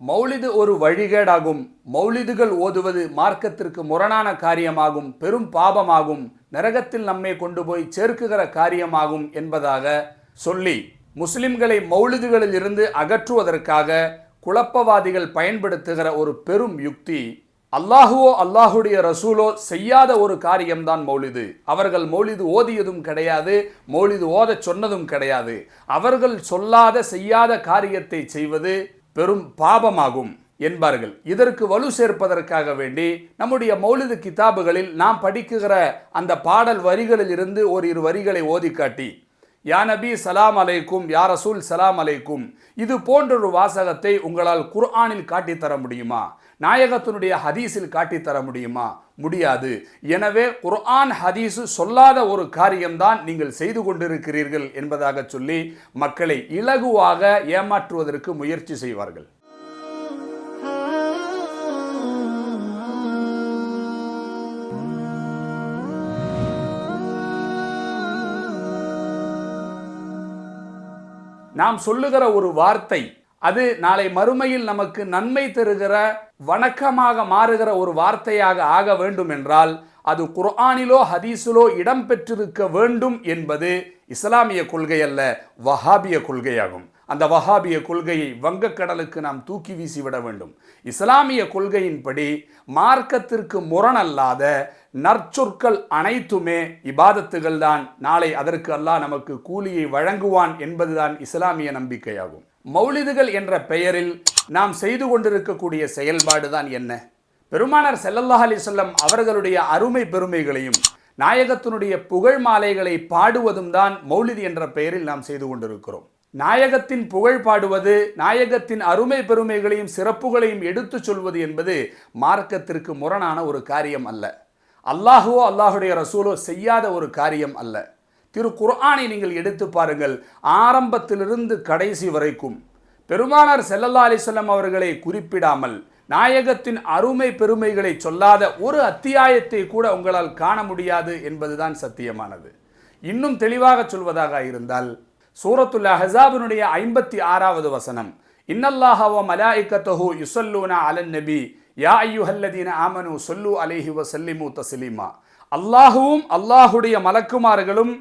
மௌலிது ஒரு வழிகேடாகும். மௌலிதுகள் ஓதுவது மார்க்கத்திற்கு முரணான காரியமாகும். பெரும் பாபமாகும். நரகத்தில் நம்மை கொண்டு போய் சேர்க்குகிற காரியமாகும் என்பதாக சொல்லி முஸ்லிம்களை மௌலிதுகளில் இருந்து அகற்றுவதற்காக குழப்பவாதிகள் பயன்படுத்துகிற ஒரு பெரும் யுக்தி. அல்லாஹுவோ அல்லாஹுடைய ரசூலோ செய்யாத ஒரு காரியம்தான் மௌலிது. அவர்கள் மௌலிது ஓதியதும் கிடையாது மௌலிது ஓதச் சொன்னதும் கிடையாது. அவர்கள் சொல்லாத செய்யாத காரியத்தை செய்வது பெரும் பாபமாகும் என்பார்கள். இதற்கு வலு சேர்ப்பதற்காக வேண்டி நம்முடைய மௌலிது கிதாபுகளில் நாம் படிக்குகிற அந்த பாடல் வரிகளில் இருந்து ஒரு இரு வரிகளை ஓதி காட்டி யா நபி சலாம் அலைக்கும் யா ரசூல் சலாம் அலைக்கும் இது போன்றொரு வாசகத்தை உங்களால் குர்ஆனில் காட்டித் தர முடியுமா? நாயகத்தினுடைய ஹதீஸில் காட்டித் தர முடியுமா? முடியாது. எனவே குர்ஆன் ஹதீஸு சொல்லாத ஒரு காரியம்தான் நீங்கள் செய்து கொண்டிருக்கிறீர்கள் என்பதாக சொல்லி மக்களை இலகுவாக ஏமாற்றுவதற்கு முயற்சி செய்வார்கள். நாம் சொல்லுகிற ஒரு வார்த்தை அது நாளை மறுமையில் நமக்கு நன்மை தருகிற வணக்கமாக மாறுகிற ஒரு வார்த்தையாக ஆக வேண்டும் என்றால் அது குர்ஆனிலோ ஹதீஸிலோ இடம்பெற்றிருக்க வேண்டும் என்பது இஸ்லாமிய கொள்கை அல்ல வஹாபிய கொள்கையாகும். அந்த வஹாபிய கொள்கையை வங்கக்கடலுக்கு நாம் தூக்கி வீசிவிட வேண்டும். இஸ்லாமிய கொள்கையின்படி மார்க்கத்திற்கு முரணல்லாத நற்சொற்கள் அனைத்துமே இபாதத்துகள் தான் நாளை அதற்கு அல்லாஹ் நமக்கு கூலியை வழங்குவான் என்பதுதான் இஸ்லாமிய நம்பிக்கையாகும். மௌலிதுகள் என்ற பெயரில் நாம் செய்து கொண்டிருக்கக்கூடிய செயல்பாடு தான் என்ன? பெருமானார் செல்லல்லா அலி சொல்லம் அவர்களுடைய அருமை பெருமைகளையும் நாயகத்தினுடைய புகழ் மாலைகளை பாடுவதும் தான் மௌலிது என்ற பெயரில் நாம் செய்து கொண்டிருக்கிறோம். நாயகத்தின் புகழ் பாடுவது நாயகத்தின் அருமை பெருமைகளையும் சிறப்புகளையும் எடுத்துச் சொல்வது என்பது மார்க்கத்திற்கு முரணான ஒரு காரியம் அல்ல. அல்லாஹுவோ அல்லாஹுடைய ரசூலோ செய்யாத ஒரு காரியம் அல்ல. திரு குர்ஆனை நீங்கள் எடுத்து பாருங்கள். ஆரம்பத்திலிருந்து கடைசி வரைக்கும். பெருமானார் செல்லல்லா அலைஹி அவர்களை குறிப்பிடாமல் நாயகத்தின் அருமை பெருமைகளை சொல்லாத ஒரு அத்தியாயத்தை கூட உங்களால் காண முடியாது என்பதுதான் சத்தியமானது. இன்னும் தெளிவாக சொல்வதாக இருந்தால் சூரத்துல் ஹசாபினுடைய ஐம்பத்தி ஆறாவது வசனம் இன்னல்லாஹ வ யுசல்லூனா அலன் நபி யா ஐயுஹல்லதீன ஆமனு சொல்லு அலேஹி வசல்லிமு சல்லிமு தஸ்லீமா. அல்லாஹுவும் அல்லாஹுடைய மலக்குமார்களும்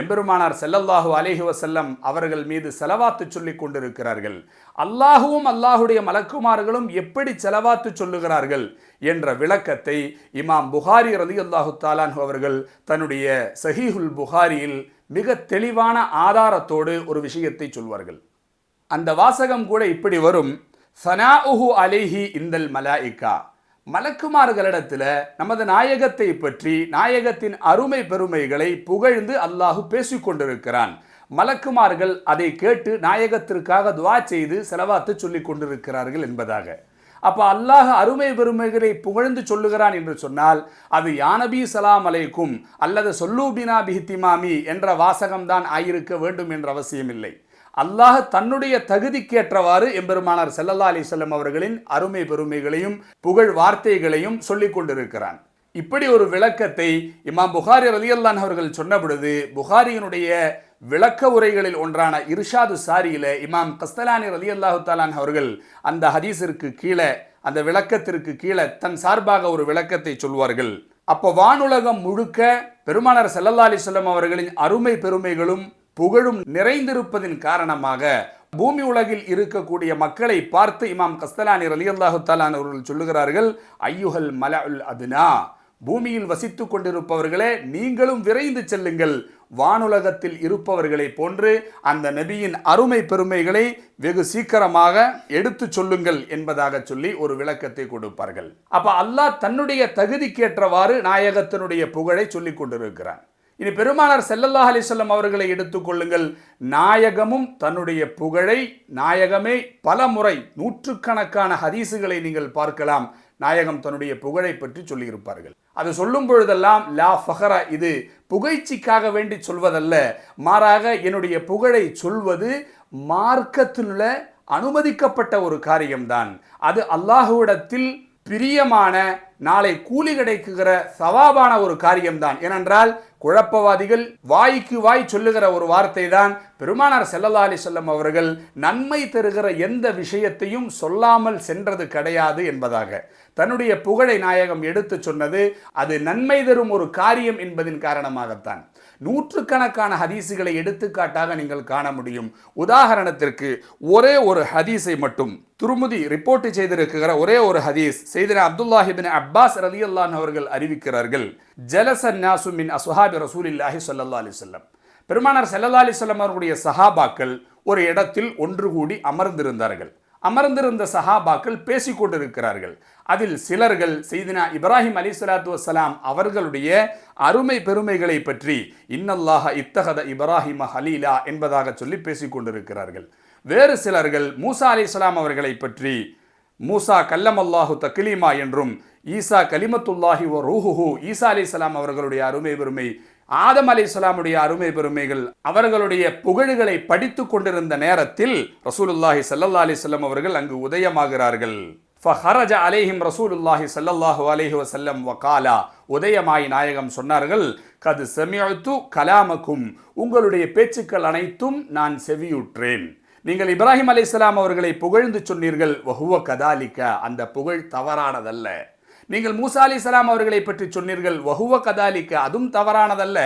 எம்பெருமானார் செல்லல்லாஹு அலேஹி வசல்லம் அவர்கள் மீது செலவாத்து சொல்லிக் கொண்டிருக்கிறார்கள். அல்லாஹுவும் அல்லாஹுடைய மலக்குமார்களும் எப்படி செலவாத்து சொல்லுகிறார்கள் என்ற விளக்கத்தை இமாம் புகாரி ரதி அல்லாஹு தாலான் அவர்கள் தன்னுடைய சஹீஹுல் புகாரியில் மிக தெளிவான ஆதாரத்தோடு ஒரு விஷயத்தை சொல்வார்கள். அந்த வாசகம் கூட இப்படி வரும் சனா உஹு அலைஹி இந்தல் மலாயிக்கா மலக்குமார்களிடத்தில் நமது நாயகத்தை பற்றி நாயகத்தின் அருமை பெருமைகளை புகழ்ந்து அல்லாஹு பேசிக்கொண்டிருக்கிறான் மலக்குமார்கள் அதை கேட்டு நாயகத்திற்காக துவா செய்து செலவாத்து சொல்லிக் கொண்டிருக்கிறார்கள் என்பதாக. அப்போ அல்லாஹ் அருமை பெருமைகளை புகழ்ந்து சொல்லுகிறான் என்று சொன்னால் அது யானபி சலாம் அலைக்கும் அல்லது சொல்லூபினா பிஹித்திமாமி என்ற வாசகம்தான் ஆயிருக்க வேண்டும் என்ற அவசியமில்லை. அல்லாஹ் தன்னுடைய தகுதிக்கேற்றவாறு எம்பெருமானார் செல்லல்லா அலி செல்லம் அவர்களின் அருமை பெருமைகளையும் புகழ் வார்த்தைகளையும் சொல்லிக் கொண்டிருக்கிறான். இப்படி ஒரு விளக்கத்தை இமாம் புகாரி ரலியல்லான் அவர்கள் சொன்ன பொழுது புகாரியினுடைய விளக்க உரைகளில் ஒன்றான இர்ஷாது சாரியில இமாம் கஸ்தலானி ரலியல்லாஹு தாலான் அவர்கள் அந்த ஹதீஸிற்கு கீழே அந்த விளக்கத்திற்கு கீழே தன் சார்பாக ஒரு விளக்கத்தை சொல்வார்கள். அப்போ வானுலகம் முழுக்க பெருமானார் செல்லல்லா அலைஹி அவர்களின் அருமை பெருமைகளும் புகழும் நிறைந்திருப்பதின் காரணமாக பூமி உலகில் இருக்கக்கூடிய மக்களை பார்த்து இமாம் கஸ்தலானி ரலியல்லாஹு தாலான் அவர்கள் சொல்லுகிறார்கள் மல அல் அதுனா. பூமியில் வசித்துக் கொண்டிருப்பவர்களே நீங்களும் விரைந்து செல்லுங்கள். வானுலகத்தில் இருப்பவர்களை போன்று அந்த நபியின் அருமை பெருமைகளை வெகு சீக்கிரமாக எடுத்து சொல்லுங்கள் என்பதாக சொல்லி ஒரு விளக்கத்தை கொடுப்பார்கள். அப்ப அல்லாஹ் தன்னுடைய தகுதிக்கேற்றவாறு நாயகத்தினுடைய புகழை சொல்லிக் கொண்டிருக்கிறான். இனி பெருமானார் செல்லல்லா அலிசல்லம் அவர்களை எடுத்துக்கொள்ளுங்கள் நாயகமும் தன்னுடைய புகழை நாயகமே பல முறை நூற்றுக்கணக்கான ஹதீசுகளை நீங்கள் பார்க்கலாம். நாயகம் தன்னுடைய புகழை பற்றி சொல்லியிருப்பார்கள். அது சொல்லும் பொழுதெல்லாம் லா ஃபஹரா இது புகைச்சிக்காக வேண்டி சொல்வதல்ல. மாறாக என்னுடைய புகழை சொல்வது மார்க்கத்திலுள்ள அனுமதிக்கப்பட்ட ஒரு காரியம்தான். அது அல்லாஹுவிடத்தில் பிரியமான நாளை கூலி கிடைக்குகிற சவாபான ஒரு காரியம்தான். ஏனென்றால் குழப்பவாதிகள் வாய்க்கு வாய் சொல்லுகிற ஒரு வார்த்தை தான் பெருமானார் செல்லல்லா அலி சொல்லம் அவர்கள் நன்மை தருகிற எந்த விஷயத்தையும் சொல்லாமல் சென்றது கிடையாது என்பதாக. தன்னுடைய புகழை நாயகம் எடுத்து சொன்னது அது நன்மை தரும் ஒரு காரியம் என்பதின் காரணமாகத்தான். நூற்றுக்கணக்கான ஹதீஸுகளை எடுத்துக்காட்டாக நீங்கள் காண முடியும். உதாரணத்திற்கு ஒரே ஒரு ஹதீஸை மட்டும் துருமுதி ரிப்போர்ட் செய்திருக்கிற ஒரே ஒரு ஹதீஸ் செய்தின அப்துல்லாஹிபின் அப்பாஸ் ரலி அல்லான் அவர்கள் அறிவிக்கிறார்கள். ஜலசன் நாசுமின் அசுஹாபி ரசூலில்லாஹி ஸல்லல்லாஹு அலைஹி வஸல்லம். பெருமானார் செல்லல்லா அலிசல்லம் அவர்களுடைய சஹாபாக்கள் ஒரு இடத்தில் ஒன்று கூடி அமர்ந்திருந்தார்கள். அமர்ந்திருந்த சஹாபாக்கள் பேசிக்கொண்டிருக்கிறார்கள் அதில் சிலர்கள் செய்தினா இப்ராஹிம் அலி சலாத்து வசலாம் அவர்களுடைய அருமை பெருமைகளை பற்றி இன்னல்லாஹ இத்தகத இப்ராஹிம ஹலீலா என்பதாக சொல்லி பேசிக்கொண்டிருக்கிறார்கள் வேறு சிலர்கள் மூசா அலி இஸ்லாம் அவர்களை பற்றி மூசா கல்லமல்லாஹு தக்லீமா என்றும் ஈசா கலிமத்துல்லாஹி ஓ ரூஹுஹு ஈசா அலி இஸ்லாம் அவர்களுடைய அருமை பெருமை ஆதம் அலி இஸ்லாமுடைய அருமை பெருமைகள் அவர்களுடைய புகழுகளை படித்து கொண்டிருந்த நேரத்தில் ரசூலுல்லாஹி சல்லல்லா சொல்லம் அவர்கள் அங்கு உதயமாகிறார்கள். ஃபஹரஜ அலைஹிம் ரசூலுல்லாஹி ஸல்லல்லாஹு அலைஹி வஸல்லம் வகாலா. உதயமாய் நாயகம் சொன்னார்கள் கது செமியத்து கலாமக்கும் உங்களுடைய பேச்சுக்கள் அனைத்தும் நான் செவியுற்றேன். நீங்கள் இப்ராஹிம் அலைஹிஸ்ஸலாம் அவர்களை புகழ்ந்து சொன்னீர்கள் வஹுவ கதாலிக்க அந்த புகழ் தவறானதல்ல. நீங்கள் மூசா அலி இஸ்லாம் அவர்களை பற்றி சொன்னீர்கள் வஹுவ கதாலிக்கு அதுவும் தவறானதல்ல.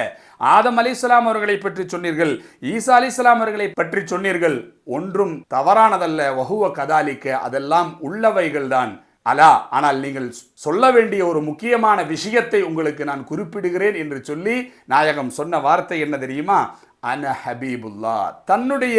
ஆதம் அலி இஸ்லாம் அவர்களை பற்றி சொன்னீர்கள் ஈசா அலி இஸ்லாம் அவர்களை பற்றி சொன்னீர்கள் ஒன்றும் தவறானதல்ல வஹுவ கதாலிக்கு அதெல்லாம் உள்ளவைகள் தான். அலா ஆனால் நீங்கள் சொல்ல வேண்டிய ஒரு முக்கியமான விஷயத்தை உங்களுக்கு நான் குறிப்பிடுகிறேன் என்று சொல்லி நாயகம் சொன்ன வார்த்தை என்ன தெரியுமா? அன ஹபீபுல்லா தன்னுடைய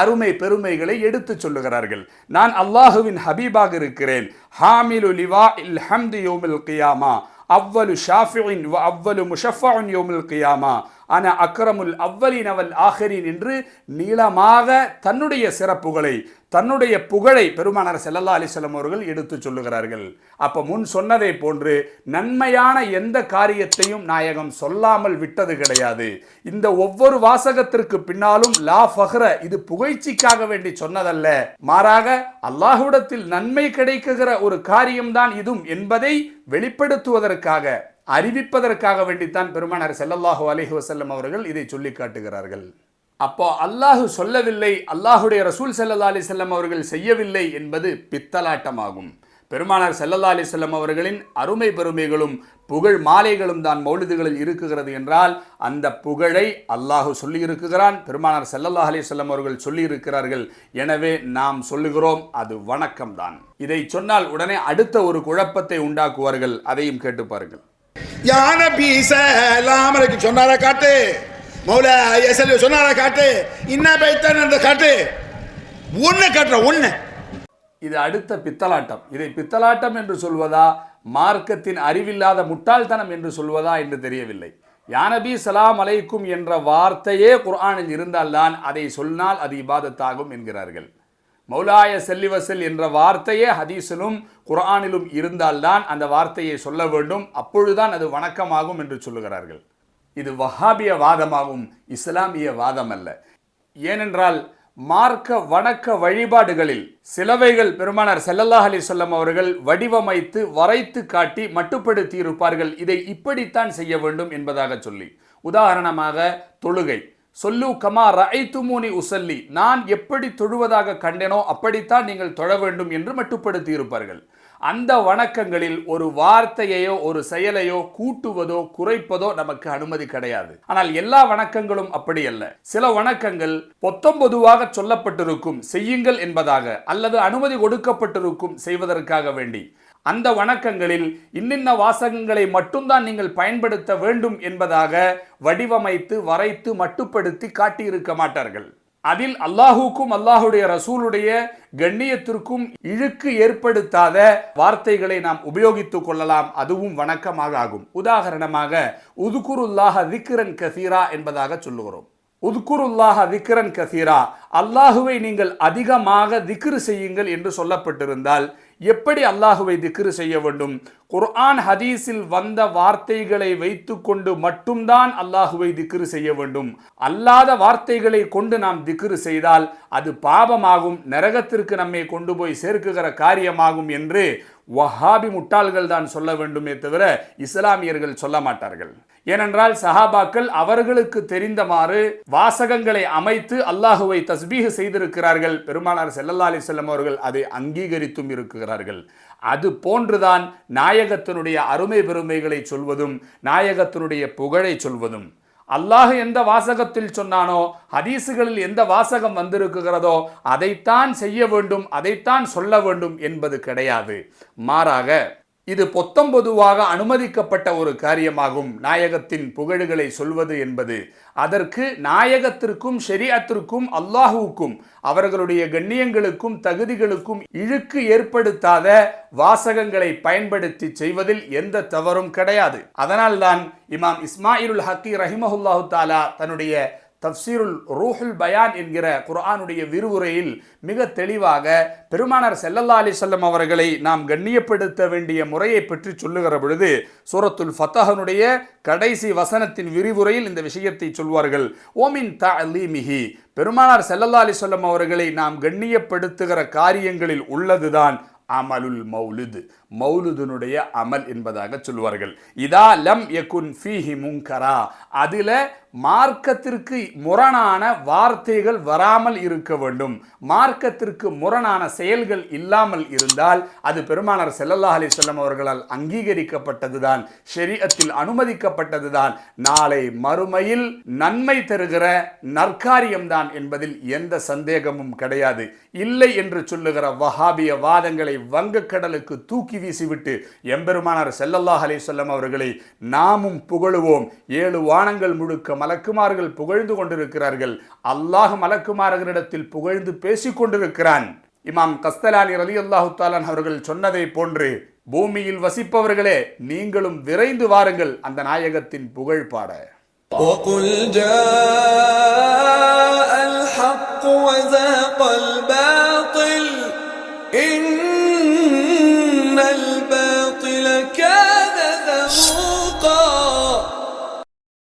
அருமை பெருமைகளை எடுத்து சொல்லுகிறார்கள். நான் அல்லாஹுவின் ஹபீபாக இருக்கிறேன். ஹாமிலு லிவா இல் ஹம்து யோமில் கியாமா. அவ்வலு ஷாஃபின் அவ்வலு முஷஃபான் யோமில் கியாமா. அன அக்ரமுல் அவ்வலின் அவல் ஆஹரின் என்று நீளமாக தன்னுடைய சிறப்புகளை தன்னுடைய புகழை பெருமானார் செல்லல்லா அலிசல்லம் அவர்கள் எடுத்து சொல்லுகிறார்கள். அப்போ முன் சொன்னதை போன்று நன்மையான எந்த காரியத்தையும் நாயகம் சொல்லாமல் விட்டது கிடையாது. இந்த ஒவ்வொரு வாசகத்திற்கு பின்னாலும் லா ஃபஹ்ர இது புகழ்ச்சிக்காக வேண்டி சொன்னதல்ல. மாறாக அல்லாஹுடத்தில் நன்மை கிடைக்குகிற ஒரு காரியம்தான் இதுவும் என்பதை வெளிப்படுத்துவதற்காக அறிவிப்பதற்காக வேண்டித்தான் பெருமானார் செல்லல்லாஹு அலிஹி வசல்லம் அவர்கள் இதை சொல்லி காட்டுகிறார்கள். அப்போ அல்லாஹு சொல்லவில்லை அல்லாஹுடைய ரசூல் செல்லல்லா அலி செல்லம் அவர்கள் செய்யவில்லை என்பது பித்தலாட்டமாகும். பெருமானார் செல்லல்லா அலி செல்லம் அவர்களின் அருமை பெருமைகளும் புகழ் மாலைகளும் தான் மௌலிதுகளில் இருக்குகிறது என்றால் அந்த புகழை அல்லாஹு சொல்லி இருக்குகிறான் பெருமானார் செல்லல்லா அலி செல்லம் அவர்கள் சொல்லி இருக்கிறார்கள் எனவே நாம் சொல்லுகிறோம் அது வணக்கம்தான். இதை சொன்னால் உடனே அடுத்த ஒரு குழப்பத்தை உண்டாக்குவார்கள் அதையும் கேட்டு பாருங்கள். யான பீச சொன்னாரா காட்டு? மௌல எசல் சொன்னாரா காட்டு? இன்ன பைத்தான் அந்த காட்டு? ஒன்று காட்டுற ஒன்று இது அடுத்த பித்தலாட்டம். இதை பித்தலாட்டம் என்று சொல்வதா மார்க்கத்தின் அறிவில்லாத முட்டாள்தனம் என்று சொல்வதா என்று தெரியவில்லை. யானபி சலாம் அலைக்கும் என்ற வார்த்தையே குர்ஆனில் இருந்தால்தான் அதை சொன்னால் அது இபாதத்தாகும் என்கிறார்கள். மௌலாய செல்லிவசல் என்ற வார்த்தையே ஹதீஸிலும் குர்ஆனிலும் இருந்தால்தான் அந்த வார்த்தையை சொல்ல வேண்டும். அப்பொழுதுதான் அது வணக்கமாகும் என்று சொல்லுகிறார்கள். இது வஹாபிய வாதமாகும் இஸ்லாமிய வாதம் அல்ல ஏனென்றால் மார்க்க வணக்க வழிபாடுகளில் சிலவைகள் பெருமானார் செல்லல்லாஹ் அலி சொல்லம் அவர்கள் வடிவமைத்து வரைத்து காட்டி மட்டுப்படுத்தி இருப்பார்கள் இதை இப்படித்தான் செய்ய வேண்டும் என்பதாக சொல்லி. உதாரணமாக தொழுகை. சொல்லு கமா ரஐத்துமூனி உசல்லி நான் எப்படி தொழுவதாக கண்டேனோ அப்படித்தான் நீங்கள் தொழ வேண்டும் என்று மட்டுப்படுத்தி இருப்பார்கள் அந்த வணக்கங்களில் ஒரு வார்த்தையையோ ஒரு செயலையோ கூட்டுவதோ குறைப்பதோ நமக்கு அனுமதி கிடையாது. ஆனால் எல்லா வணக்கங்களும் அப்படி அல்ல. சில வணக்கங்கள் பொத்தம்பொதுவாக சொல்லப்பட்டிருக்கும் செய்யுங்கள் என்பதாக அல்லது அனுமதி கொடுக்கப்பட்டிருக்கும் செய்வதற்காக வேண்டி. அந்த வணக்கங்களில் இன்னின்ன வாசகங்களை மட்டும்தான் நீங்கள் பயன்படுத்த வேண்டும் என்பதாக வடிவமைத்து வரைத்து மட்டுப்படுத்தி காட்டியிருக்க மாட்டார்கள். அதில் அல்லாஹுக்கும் அல்லாஹுடைய ரசூலுடைய கண்ணியத்திற்கும் இழுக்கு ஏற்படுத்தாத வார்த்தைகளை நாம் உபயோகித்துக் கொள்ளலாம். அதுவும் வணக்கமாக ஆகும். உதாரணமாக உதுகுருல்லாஹ திக்ரன் கசீரா என்பதாக சொல்லுகிறோம். உதுக்குருல்லாஹ விக்ரன் கசீரா. அல்லாஹுவை நீங்கள் அதிகமாக திக்ரு செய்யுங்கள் என்று சொல்லப்பட்டிருந்தால் எப்படி அல்லாஹுவை திக்ரு செய்ய வேண்டும்? குர்ஆன் ஹதீஸில் வந்த வார்த்தைகளை வைத்துக்கொண்டு மட்டும்தான் அல்லாஹுவை திக்ரு செய்ய வேண்டும். அல்லாத வார்த்தைகளை கொண்டு நாம் திக்ரு செய்தால் அது பாவமாகும் நரகத்திற்கு நம்மை கொண்டு போய் சேர்க்குகிற காரியமாகும் என்று வஹாபி முட்டாள்கள் தான் சொல்ல வேண்டுமே தவிர இஸ்லாமியர்கள் சொல்ல மாட்டார்கள். ஏனென்றால் சஹாபாக்கள் அவர்களுக்கு தெரிந்தமாறு வாசகங்களை அமைத்து அல்லாஹுவை தஸ்பீக செய்திருக்கிறார்கள். பெருமானார் செல்லல்லா அலி செல்லம் அவர்கள் அதை அங்கீகரித்தும் இருக்கிறார்கள். அது போன்றுதான் நாயகத்தினுடைய அருமை பெருமைகளை சொல்வதும் நாயகத்தினுடைய புகழை சொல்வதும். அல்லாஹ் எந்த வாசகத்தில் சொன்னானோ ஹதீசுகளில் எந்த வாசகம் வந்திருக்கிறதோ அதைத்தான் செய்ய வேண்டும் அதைத்தான் சொல்ல வேண்டும் என்பது கிடையாது. மாறாக இது பொத்தம் பொதுவாக அனுமதிக்கப்பட்ட ஒரு காரியமாகும். நாயகத்தின் புகழுகளை சொல்வது என்பது அதற்கு நாயகத்திற்கும் ஷெரியத்திற்கும் அல்லாஹுவுக்கும் அவர்களுடைய கண்ணியங்களுக்கும் தகுதிகளுக்கும் இழுக்கு ஏற்படுத்தாத வாசகங்களை பயன்படுத்தி செய்வதில் எந்த தவறும் கிடையாது. அதனால்தான் இமாம் இஸ்மாயிலுல் ஹக்கி ரஹிமஹுல்லாஹு தாலா தன்னுடைய தப்சீருல் ரூஹுல் பயான் என்கிற குர்ஆனுடைய விரிவுரையில் மிக தெளிவாக பெருமானார் செல்லல்லா அலி வஸல்லம் அவர்களை நாம் கண்ணியப்படுத்த வேண்டிய முறையை பற்றி சொல்லுகிற பொழுது சூரத்துல் ஃபத்தஹனுடைய கடைசி வசனத்தின் விரிவுரையில் இந்த விஷயத்தை சொல்வார்கள். ஓமின் தஅலீமிஹி. பெருமானார் செல்லல்லா அலி சொல்லம் அவர்களை நாம் கண்ணியப்படுத்துகிற காரியங்களில் உள்ளதுதான் அமலுல் மௌலுது. மௌலுதனுடைய அமல் என்பதாக சொல்வார்கள். இதா லம் யகுன் ஃபீஹி முங்கரா அதில் மார்க்கத்திற்கு முரணான வார்த்தைகள் வராமல் இருக்க வேண்டும். மார்க்கத்திற்கு முரணான செயல்கள் இல்லாமல் இருந்தால் அது பெருமானார் செல்லல்லா அலி செல்லம் அவர்களால் அங்கீகரிக்கப்பட்டதுதான் ஷெரியத்தில் அனுமதிக்கப்பட்டதுதான். நாளை மறுமையில் நன்மை தருகிற நற்காரியம்தான் என்பதில் எந்த சந்தேகமும் கிடையாது. இல்லை என்று சொல்லுகிற வஹாபிய வாதங்களை வங்கக்கடலுக்கு தூக்கி வீசிவிட்டு எம்பெருமானார் செல்லல்லா அலி செல்லம் அவர்களை நாமும் புகழுவோம். ஏழு வானங்கள் முழுக்க மலக்குமார்கள் புகழ்ந்து கொண்டிருக்கிறார்கள் அல்லாஹ் மலக்குமார்களிடத்தில் புகழ்ந்து பேசிக் கொண்டிருக்கிறான் இமாம் கஸ்தலானி ரலி அல்லாஹு தாலான் அவர்கள் சொன்னதை போன்று பூமியில் வசிப்பவர்களே நீங்களும் விரைந்து வாருங்கள் அந்த நாயகத்தின் புகழ் பாட وقل جاء الحق وزهق الباطل